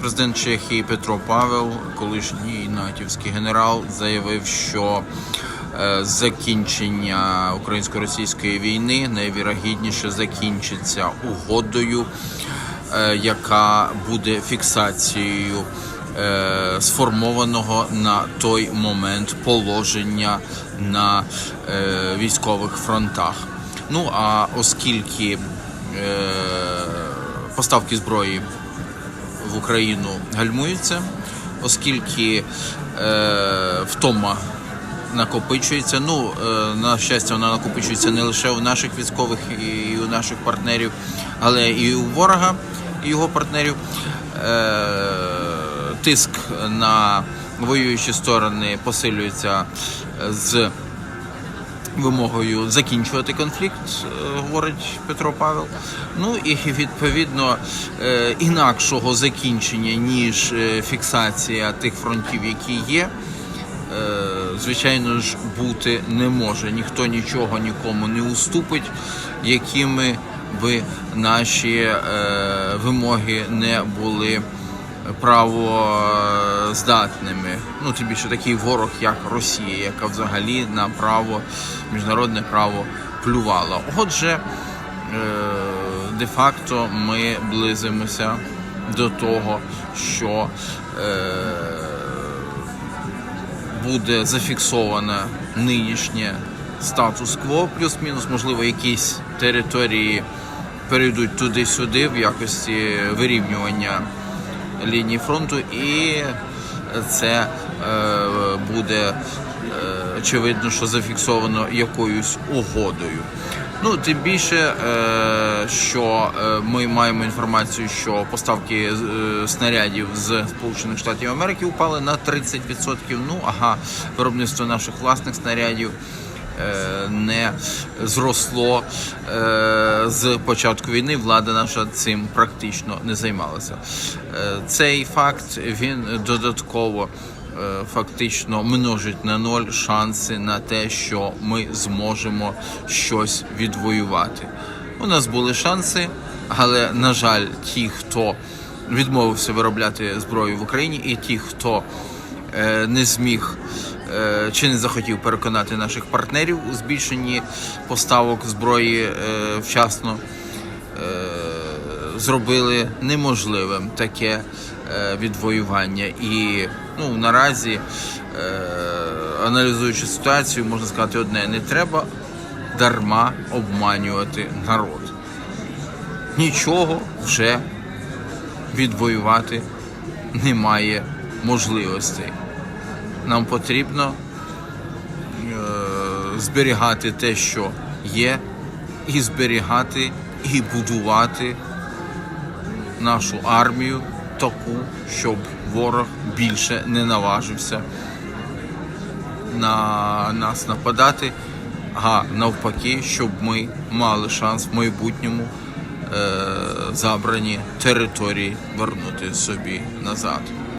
Президент Чехії Петро Павел, колишній натівський генерал, заявив, що е, закінчення українсько-російської війни найвірогідніше закінчиться угодою, е, яка буде фіксацією е, сформованого на той момент положення на військових фронтах. Ну а оскільки поставки зброї в Україну гальмуються, оскільки е, втома накопичується. Ну, е, на щастя, вона накопичується не лише у наших військових і у наших партнерів, але і у ворога і його партнерів. Е, тиск на воюючі сторони посилюється з вимогою закінчувати конфлікт, е, говорить Петро Павел. Ну і відповідно е, інакшого закінчення, ніж е, фіксація тих фронтів, які є. Звичайно ж, бути не може. Ніхто нічого нікому не уступить, якими би наші вимоги не були правоздатними. Ну, тим більше такий ворог, як Росія, яка взагалі на право, міжнародне право плювала. Отже, е, де-факто ми близимося до того, що е, буде зафіксоване нинішнє статус-кво, плюс-мінус, можливо, якісь території перейдуть туди-сюди в якості вирівнювання лінії фронту, і це е, буде е, очевидно, що зафіксовано якоюсь угодою. Ну, тим більше, е, що ми маємо інформацію, що поставки снарядів з Сполучених Штатів Америки упали на 30%. Ну, ага, виробництво наших власних снарядів не зросло е, з початку війни. Влада наша цим практично не займалася. Е, Цей факт він додатково е, фактично множить на ноль шанси на те, що ми зможемо щось відвоювати. У нас були шанси, але на жаль, ті, хто відмовився виробляти зброю в Україні, і ті, хто е, не зміг е, чи не захотів переконати наших партнерів у збільшенні поставок зброї е, вчасно, е, зробили неможливим таке е, відвоювання. І ну, наразі, е, аналізуючи ситуацію, можна сказати одне: не треба дарма обманювати народ. Нічого вже відвоювати немає можливостей. Нам потрібно е, зберігати те, що є, і зберігати і будувати нашу армію таку, щоб ворог більше не наважився на нас нападати, а навпаки, щоб ми мали шанс в майбутньому е, забрані території вернути собі назад.